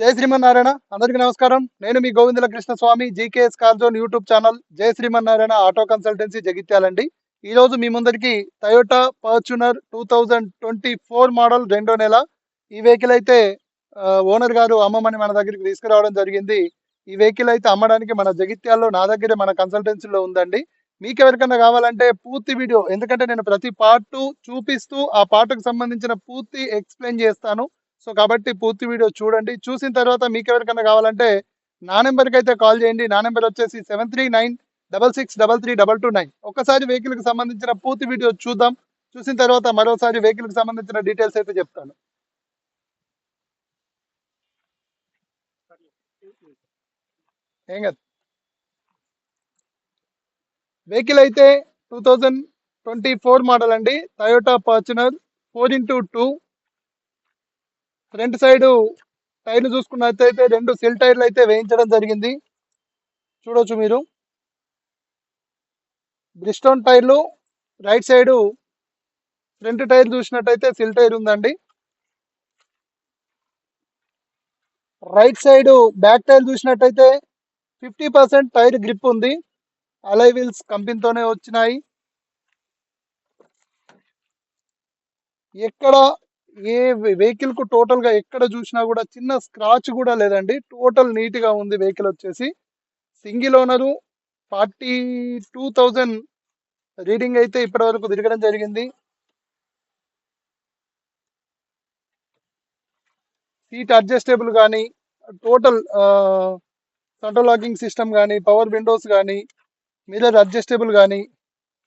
జయ శ్రీమన్నారాయణ. అందరికీ నమస్కారం. నేను మీ Govindala Krishna Swamy GKS car zone YouTube channel Jaya Srimannarayana auto consultancy జగిత్యాలండి. ఈ రోజు మీ ముందరికి Toyota Fortuner two thousand twenty four model రెండో నెల. ఈ వెహికల్ అయితే ఓనర్ గారు అమ్మమని మన దగ్గరికి తీసుకురావడం జరిగింది. ఈ వెహికల్ అయితే అమ్మడానికి మన జగిత్యాల్లో నా దగ్గరే మన కన్సల్టెన్సీలో ఉందండి. మీకు ఎవరికైనా కావాలంటే పూర్తి వీడియో ఎందుకంటే నేను ప్రతి పార్ట్ చూపిస్తూ ఆ పార్ట్కు సంబంధించిన పూర్తి ఎక్స్ప్లెయిన్ చేస్తాను. సో కాబట్టి పూర్తి వీడియో చూడండి. చూసిన తర్వాత మీకు ఎవరికైనా కావాలంటే నా నెంబర్కి అయితే కాల్ చేయండి. నా నెంబర్ వచ్చేసి seven three nine double six double three double two nine. ఒకసారి వెహికల్కి సంబంధించిన పూర్తి వీడియో చూద్దాం. చూసిన తర్వాత మరోసారి వెహికల్కి సంబంధించిన డీటెయిల్స్ అయితే చెప్తాను. ఏం కాదు. వెహికల్ అయితే two thousand twenty four model అండి. Toyota Fortuner four into two front side టైర్లు చూసుకున్నట్టయితే రెండు సెల్ టైర్లు అయితే వేయించడం జరిగింది. చూడవచ్చు మీరు. బ్రిస్టోన్ టైర్లు రైట్ సైడు ఫ్రంట్ టైర్ చూసినట్టయితే సిల్ టైర్ ఉందండి. రైట్ సైడ్ బ్యాక్ టైర్ చూసినట్టయితే ఫిఫ్టీ పర్సెంట్ టైర్ గ్రిప్ ఉంది. అలై వీల్స్ కంపెనీతోనే వచ్చినాయి. ఎక్కడ ఏ వెహికల్కు టోటల్గా ఎక్కడ చూసినా కూడా చిన్న స్క్రాచ్ కూడా లేదండి. టోటల్ నీట్గా ఉంది వెహికల్ వచ్చేసి. Single owner forty two thousand reading అయితే ఇప్పటి వరకు తిరగడం జరిగింది. సీట్ అడ్జస్టబుల్ కానీ టోటల్ సెంట్రల్ లాకింగ్ సిస్టమ్ కానీ పవర్ విండోస్ కానీ మిర్రర్ అడ్జస్టబుల్ కానీ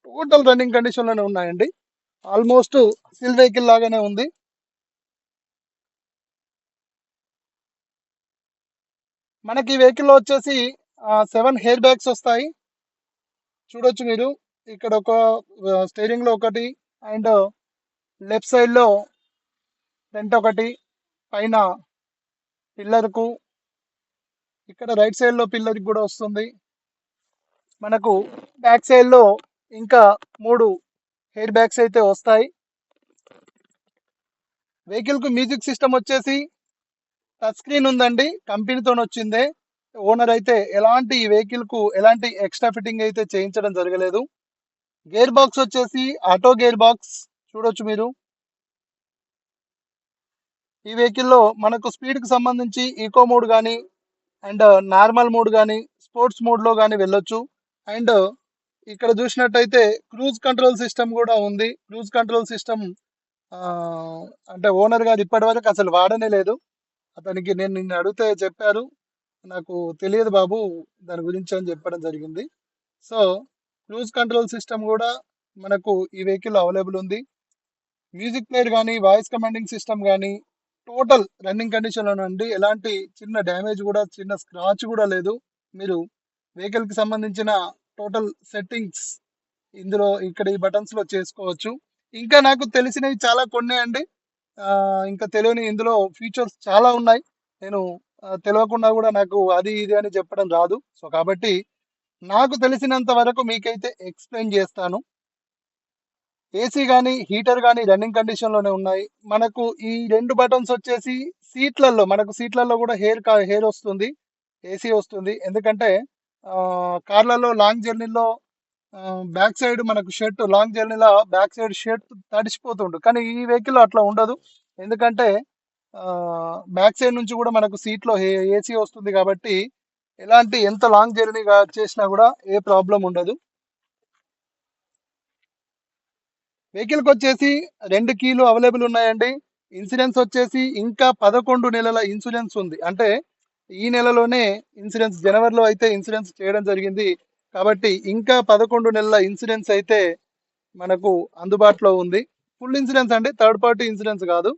టోటల్ రన్నింగ్ కండిషన్లోనే ఉన్నాయండి. ఆల్మోస్ట్ సిల్ వెహికల్ లాగానే ఉంది. మనకి ఈ వెహికల్లో వచ్చేసి సెవెన్ హెయిర్ బ్యాగ్స్ వస్తాయి. చూడొచ్చు మీరు. ఇక్కడ ఒక స్టీరింగ్లో ఒకటి అండ్ లెఫ్ట్ సైడ్లో ఫ్రంట్ ఒకటి పైన పిల్లర్కు ఇక్కడ రైట్ సైడ్లో పిల్లర్కి కూడా వస్తుంది. మనకు బ్యాక్ సైడ్లో ఇంకా మూడు హెయిర్ బ్యాగ్స్ అయితే వస్తాయి. వెహికల్కు మ్యూజిక్ సిస్టమ్ వచ్చేసి టచ్ స్క్రీన్ ఉందండి. కంపెనీతో వచ్చిందే. ఓనర్ అయితే ఎలాంటి వెహికల్కు ఎలాంటి ఎక్స్ట్రా ఫిట్టింగ్ అయితే చేయించడం జరగలేదు. గేర్ బాక్స్ వచ్చేసి ఆటో గేర్ బాక్స్ చూడొచ్చు మీరు. ఈ వెహికల్లో మనకు స్పీడ్కి సంబంధించి ఈకో మోడ్ కానీ అండ్ నార్మల్ మోడ్ కానీ స్పోర్ట్స్ మోడ్లో కానీ వెళ్ళొచ్చు. అండ్ ఇక్కడ చూసినట్టయితే క్రూజ్ కంట్రోల్ సిస్టమ్ కూడా ఉంది. క్రూజ్ కంట్రోల్ సిస్టమ్ అంటే ఓనర్ గారు ఇప్పటివరకు అసలు వాడనే లేదు. అతనికి నేను నిన్ను అడిగితే చెప్పారు నాకు తెలియదు బాబు దాని గురించి అని చెప్పడం జరిగింది. సో క్రూజ్ కంట్రోల్ సిస్టమ్ కూడా మనకు ఈ వెహికల్ అవైలబుల్ ఉంది. మ్యూజిక్ ప్లేయర్ కానీ వాయిస్ కమాండింగ్ సిస్టమ్ కానీ టోటల్ రన్నింగ్ కండిషన్లో నుండి ఎలాంటి చిన్న డ్యామేజ్ కూడా చిన్న స్క్రాచ్ కూడా లేదు. మీరు వెహికల్కి సంబంధించిన టోటల్ సెట్టింగ్స్ ఇందులో ఇక్కడ ఈ బటన్స్లో చేసుకోవచ్చు. ఇంకా నాకు తెలిసినవి చాలా కొన్ని అండి. ఇంకా తెలియని ఇందులో ఫీచర్స్ చాలా ఉన్నాయి. నేను తెలియకుండా కూడా నాకు అది ఇది అని చెప్పడం రాదు. సో కాబట్టి నాకు తెలిసినంత వరకు మీకైతే ఎక్స్ప్లెయిన్ చేస్తాను. ఏసీ కానీ హీటర్ కానీ రన్నింగ్ కండిషన్లోనే ఉన్నాయి. మనకు ఈ రెండు బటన్స్ వచ్చేసి సీట్లలో మనకు సీట్లలో కూడా హెయిర్ హెయిర్ వస్తుంది ఏసీ వస్తుంది. ఎందుకంటే కార్లలో లాంగ్ జర్నీలో బ్యాక్ సైడ్ మనకు షర్ట్ లాంగ్ జర్నీలో బ్యాక్ సైడ్ షర్ట్ తడిసిపోతుండు. కానీ ఈ వెహికల్ అట్లా ఉండదు. ఎందుకంటే బ్యాక్ సైడ్ నుంచి కూడా మనకు సీట్లో ఏసీ వస్తుంది కాబట్టి ఎలాంటి ఎంత లాంగ్ జర్నీ చేసినా కూడా ఏ ప్రాబ్లం ఉండదు. వెహికల్కి వచ్చేసి రెండు కీలు అవైలబుల్ ఉన్నాయండి. ఇన్సూరెన్స్ వచ్చేసి ఇంకా పదకొండు నెలల ఇన్సూరెన్స్ ఉంది. అంటే ఈ నెలలోనే ఇన్సూరెన్స్ జనవరిలో అయితే ఇన్సూరెన్స్ చేయడం జరిగింది. కాబట్టి ఇంకా పదకొండు నెలల ఇన్సూరెన్స్ అయితే మనకు అందుబాటులో ఉంది. ఫుల్ ఇన్సూరెన్స్ అంటే థర్డ్ పార్టీ ఇన్సూరెన్స్ కాదు.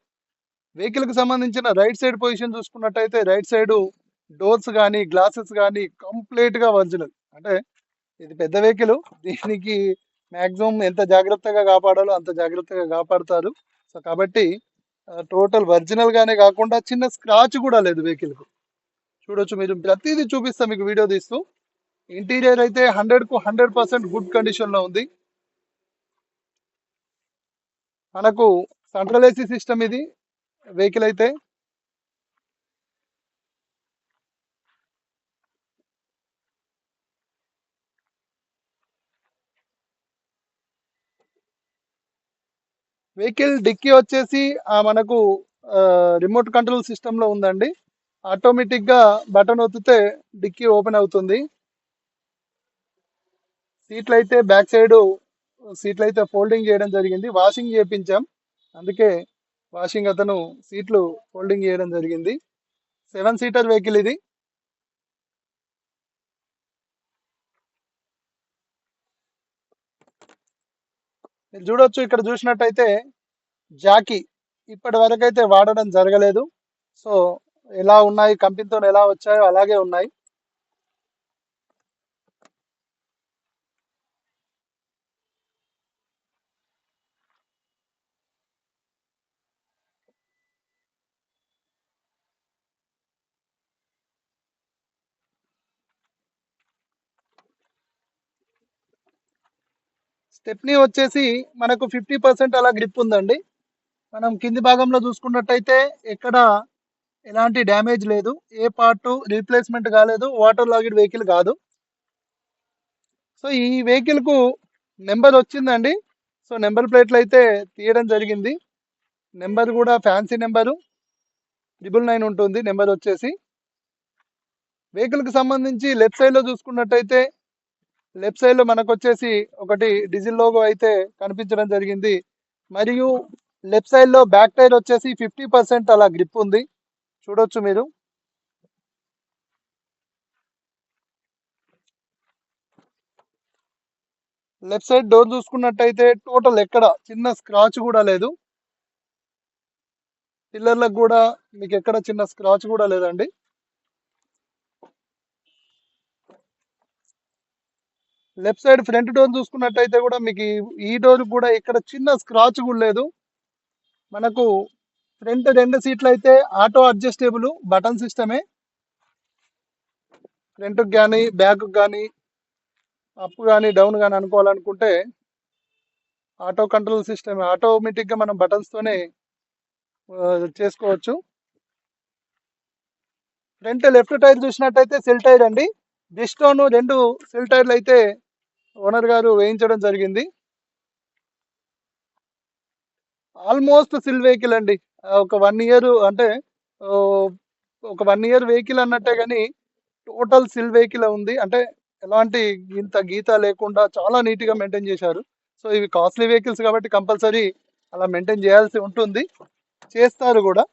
వెహికల్కి సంబంధించిన రైట్ సైడ్ పొజిషన్ చూసుకున్నట్టయితే రైట్ సైడ్ డోర్స్ కానీ గ్లాసెస్ కానీ కంప్లీట్గా ఒరిజినల్ అంటే ఇది పెద్ద వెహికల్ దీనికి మ్యాక్సిమం ఎంత జాగ్రత్తగా కాపాడాలో అంత జాగ్రత్తగా కాపాడుతారు. సో కాబట్టి టోటల్ ఒరిజినల్గానే కాకుండా చిన్న స్క్రాచ్ కూడా లేదు వెహికల్కు చూడొచ్చు మీరు. ప్రతిదీ చూపిస్తా మీకు వీడియో తీస్తూ. ఇంటీరియర్ అయితే హండ్రెడ్కు హండ్రెడ్ పర్సెంట్ గుడ్ కండిషన్లో ఉంది. మనకు సెంట్రల్ ఏసీ సిస్టమ్ ఇది వెహికల్ అయితే. వెహికల్ డిక్కీ వచ్చేసి మనకు రిమోట్ కంట్రోల్ సిస్టంలో ఉందండి. ఆటోమేటిక్గా బటన్ ఒత్తితే డిక్కీ ఓపెన్ అవుతుంది. సీట్లు అయితే బ్యాక్ సైడ్ సీట్లు అయితే ఫోల్డింగ్ చేయడం జరిగింది. వాషింగ్ చేపించాం. అందుకే వాషింగ్ అతను సీట్లు ఫోల్డింగ్ చేయడం జరిగింది. సెవెన్ సీటర్ వెహికల్ ఇది. మీరు చూడొచ్చు ఇక్కడ చూసినట్టయితే జాకీ ఇప్పటి వరకు అయితే వాడడం జరగలేదు. సో ఎలా ఉన్నాయి కంపెనీతో ఎలా వచ్చాయో అలాగే ఉన్నాయి. స్టెప్నీ వచ్చేసి మనకు ఫిఫ్టీ పర్సెంట్ అలా గ్రిప్ ఉందండి. మనం కింది భాగంలో చూసుకున్నట్టయితే ఎక్కడ ఎలాంటి డ్యామేజ్ లేదు. ఏ పార్ట్ రీప్లేస్మెంట్ కాలేదు. వాటర్ లాగిడ్ వెహికల్ కాదు. సో ఈ వెహికల్కు నెంబర్ వచ్చిందండి. సో నెంబర్ ప్లేట్లు అయితే తీయడం జరిగింది. నెంబర్ కూడా ఫ్యాన్సీ నెంబరు ట్రిపుల్ నైన్ ఉంటుంది. నెంబర్ వచ్చేసి. వెహికల్కి సంబంధించి లెఫ్ట్ సైడ్లో చూసుకున్నట్టయితే లెఫ్ట్ సైడ్లో మనకు వచ్చేసి ఒకటి డీజిల్ లోగో అయితే కనిపించడం జరిగింది. మరియు లెఫ్ట్ సైడ్లో బ్యాక్ టైర్ వచ్చేసి ఫిఫ్టీ పర్సెంట్ అలా గ్రిప్ ఉంది. చూడొచ్చు మీరు. లెఫ్ట్ సైడ్ డోర్ చూసుకున్నట్టయితే టోటల్ ఎక్కడ చిన్న స్క్రాచ్ కూడా లేదు. పిల్లర్లకు కూడా మీకు ఎక్కడ చిన్న స్క్రాచ్ కూడా లేదండి. లెఫ్ట్ సైడ్ ఫ్రంట్ డోర్ చూసుకున్నట్టయితే కూడా మీకు ఈ- డోర్ కూడా ఇక్కడ చిన్న స్క్రాచ్ కూడా లేదు. మనకు ఫ్రంట్ రెండు సీట్లు అయితే ఆటో అడ్జస్టేబుల్ బటన్ సిస్టమే. ఫ్రంట్కి కానీ బ్యాక్ కానీ అప్ కానీ డౌన్ కానీ అనుకోవాలనుకుంటే ఆటో కంట్రోల్ సిస్టమ్ ఆటోమేటిక్గా మనం బటన్స్తోనే చేసుకోవచ్చు. ఫ్రంట్ లెఫ్ట్ టైర్ చూసినట్టయితే సెల్ టైర్ అండి. డిస్టోను రెండు సెల్ టైర్లు అయితే ఓనర్ గారు వేయించడం జరిగింది. ఆల్మోస్ట్ సిల్ వెహికల్ అండి. ఒక వన్ ఇయర్ అంటే ఒక వన్ ఇయర్ వెహికల్ అన్నట్టే కానీ టోటల్ సిల్ వెహికల్ ఉంది. అంటే ఎలాంటి ఇంత గీత లేకుండా చాలా నీట్గా మెయింటైన్ చేశారు. సో ఇవి కాస్ట్లీ వెహికల్స్ కాబట్టి కంపల్సరీ అలా మెయింటైన్ చేయాల్సి ఉంటుంది. చేస్తారు కూడా.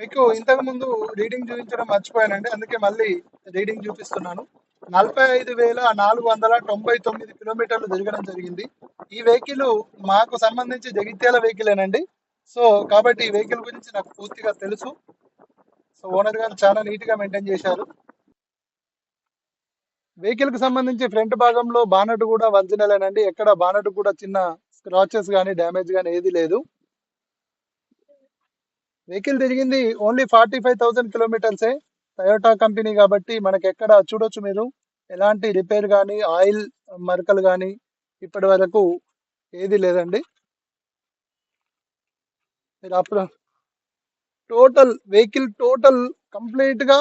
మీకు ఇంతకుముందు రీడింగ్ చూపించడం మర్చిపోయానండి. అందుకే మళ్ళీ రీడింగ్ చూపిస్తున్నాను. నలభై ఐదు వేల నాలుగు వందల తొంభై తొమ్మిది కిలోమీటర్లు తిరగడం జరిగింది. ఈ వెహికల్ మాకు సంబంధించి జగిత్యాల వెహికలేనండి. సో కాబట్టి ఈ వెహికల్ గురించి నాకు పూర్తిగా తెలుసు. సో ఓనర్ గారు చాలా నీట్గా మెయింటైన్ చేశారు. వెహికల్కి సంబంధించి ఫ్రంట్ భాగంలో బానట్ కూడా వంచినలేనండి ఎక్కడ బానట్ కూడా చిన్న స్క్రాచెస్ కానీ డ్యామేజ్ కానీ ఏది లేదు. వెహికల్ తిరిగింది ఓన్లీ ఫార్టీ ఫైవ్ థౌసండ్ కిలోమీటర్సే. టయోటా కంపెనీ కాబట్టి మనకి ఎక్కడ చూడొచ్చు మీరు. ఎలాంటి రిపేర్ కానీ ఆయిల్ మరకలు కానీ ఇప్పటి వరకు ఏది లేదండి. మీరు అప్పుడు టోటల్ వెహికల్ టోటల్ కంప్లీట్గా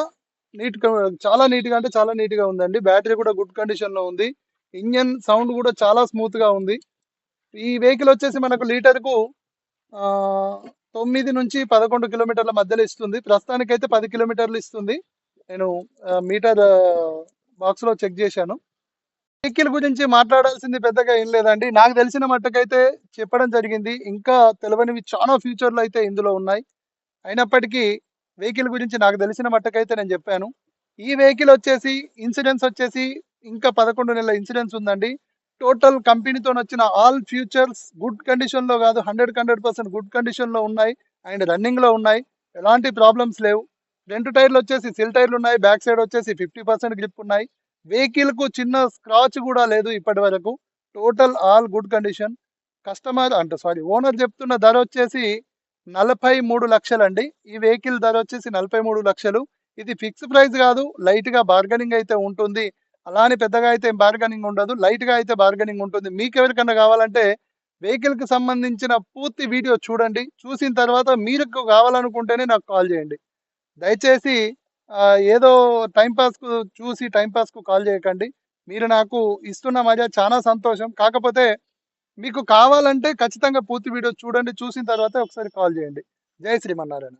నీట్గా నీట్ చాలా నీట్గా అంటే చాలా నీట్గా ఉందండి. బ్యాటరీ కూడా గుడ్ కండిషన్లో ఉంది. ఇంజన్ సౌండ్ కూడా చాలా స్మూత్గా ఉంది. ఈ వెహికల్ వచ్చేసి మనకు లీటర్కు తొమ్మిది నుంచి పదకొండు కిలోమీటర్ల మధ్యలో ఇస్తుంది. ప్రస్తుతానికి అయితే పది కిలోమీటర్లు ఇస్తుంది. నేను మీటర్ బాక్స్లో చెక్ చేశాను. వెహికల్ గురించి మాట్లాడాల్సింది పెద్దగా ఏం లేదండి. నాకు తెలిసిన మట్టుకైతే చెప్పడం జరిగింది. ఇంకా తెలియనివి చాలా ఫ్యూచర్లు అయితే ఇందులో ఉన్నాయి. అయినప్పటికీ వెహికల్ గురించి నాకు తెలిసిన మట్టుకైతే నేను చెప్పాను. ఈ వెహికల్ వచ్చేసి ఇన్సూరెన్స్ వచ్చేసి ఇంకా పదకొండు నెలల ఇన్సూరెన్స్ ఉందండి. టోటల్ కంపెనీతో వచ్చిన ఆల్ ఫ్యూచర్స్ గుడ్ కండిషన్లో కాదు హండ్రెడ్ హండ్రెడ్ పర్సెంట్ గుడ్ కండిషన్లో ఉన్నాయి. అండ్ రన్నింగ్లో ఉన్నాయి. ఎలాంటి ప్రాబ్లమ్స్ లేవు. రెండు టైర్లు వచ్చేసి సిల్ టైర్లు ఉన్నాయి బ్యాక్ సైడ్ వచ్చేసి ఫిఫ్టీ పర్సెంట్ గ్రిప్ ఉన్నాయి. వెహికల్కు చిన్న స్క్రాచ్ కూడా లేదు ఇప్పటి వరకు. Total all good condition. Customer అంటే సారీ ఓనర్ చెప్తున్న ధర వచ్చేసి నలభై మూడు లక్షలండి. ఈ వెహికల్ ధర వచ్చేసి నలభై మూడు లక్షలు. ఇది ఫిక్స్ ప్రైస్ కాదు లైట్గా బార్గెనింగ్ అయితే ఉంటుంది. అలానే పెద్దగా అయితే బార్గెనింగ్ ఉండదు లైట్గా అయితే బార్గెనింగ్ ఉంటుంది. మీకు ఎవరికన్నా కావాలంటే వెహికల్కి సంబంధించిన పూర్తి వీడియో చూడండి. చూసిన తర్వాత మీరు కావాలనుకుంటేనే నాకు కాల్ చేయండి. దయచేసి ఏదో టైం చూసి టైం కాల్ చేయకండి. మీరు నాకు ఇస్తున్న మజా చాలా సంతోషం. కాకపోతే మీకు కావాలంటే ఖచ్చితంగా పూర్తి వీడియో చూడండి. చూసిన తర్వాత ఒకసారి కాల్ చేయండి. జై శ్రీమన్నారాయణ.